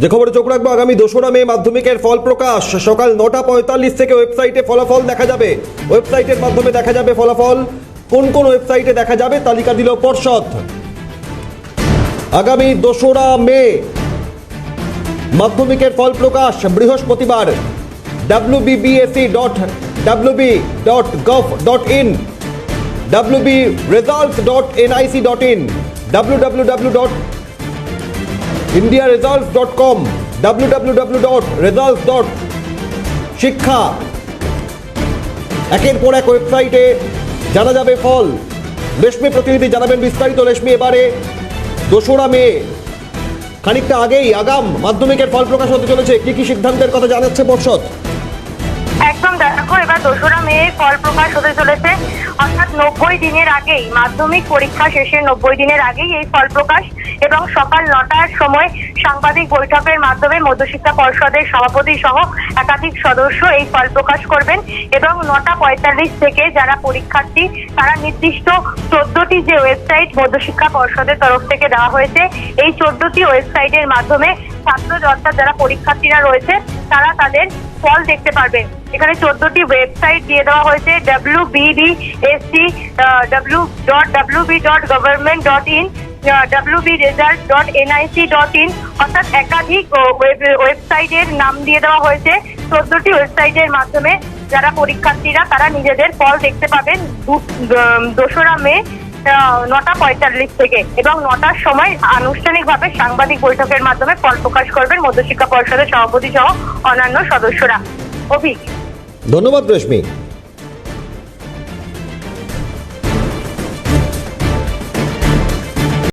যে খবরে চোখ রাখব, আগামী দোসরা মে মাধ্যমিকের ফল প্রকাশ। সকাল নটা পঁয়তাল্লিশ থেকে ওয়েবসাইটে ফলাফল দেখা যাবে। ওয়েবসাইটের মাধ্যমে দেখা যাবে ফলাফল। কোন কোন ওয়েবসাইটে দেখা যাবে, তালিকা দিল পর্ষদ। আগামী দোসরা মে মাধ্যমিকের ফল প্রকাশ, বৃহস্পতিবার। W B B S E dot, W B dot gov dot in. W B result dot N I C dot in. W W W dot India results dot com W W W dot results dot শিক্ষা একের পর এক ওয়েবসাইটে জানা যাবে ফল। রেশমি প্রতিনিধি জানাবেন বিস্তারিত। রেশমি, এবারে দোসরা মে। খানিকটা আগেই আগাম মাধ্যমিকের ফল প্রকাশ হতে চলেছে। কি কি সিদ্ধান্তের কথা জানাচ্ছে পর্ষদ? একদম দেখো, এবার দোসরা মে ফল প্রকাশ হতে চলেছে। নব্বই দিনের আগেই, মাধ্যমিক পরীক্ষা শেষের নব্বই দিনের আগেই এই ফল প্রকাশ এবং সকাল নটার সময় সাংবাদিক বৈঠকের মাধ্যমে মধ্যশিক্ষা পর্ষদের সভাপতি সহ একাধিক সদস্য এই ফল প্রকাশ করবেন এবং নটা পঁয়তাল্লিশ থেকে যারা পরীক্ষার্থী, তারা নির্দিষ্ট চোদ্দটি যে ওয়েবসাইট মধ্যশিক্ষা পর্ষদের তরফ থেকে দেওয়া হয়েছে, এই চোদ্দটি ওয়েবসাইটের মাধ্যমে ছাত্র অর্থাৎ যারা পরীক্ষার্থীরা রয়েছে, তারা তাদের ফল দেখতে পারবেন। এখানে চোদ্দটি ওয়েবসাইট দিয়ে দেওয়া হয়েছে W B D S C W dot W B dot government dot in W B result dot N I C dot in অর্থাৎ একাধিক ওয়েবসাইটের নাম দিয়ে দেওয়া হয়েছে। চোদ্দটি ওয়েবসাইটের মাধ্যমে যারা পরীক্ষার্থীরা, তারা নিজেদের ফল দেখতে পাবেন। দোসরা মে নটা পঁয়তাল্লিশ থেকে এবং নটার সময় আনুষ্ঠানিকভাবে সাংবাদিক বৈঠকের মাধ্যমে ফল প্রকাশ করবেন মধ্যশিক্ষা পরিষদের সভাপতি সহ অন্যান্য সদস্যরা। অভি ধন্যবাদ রেশমি।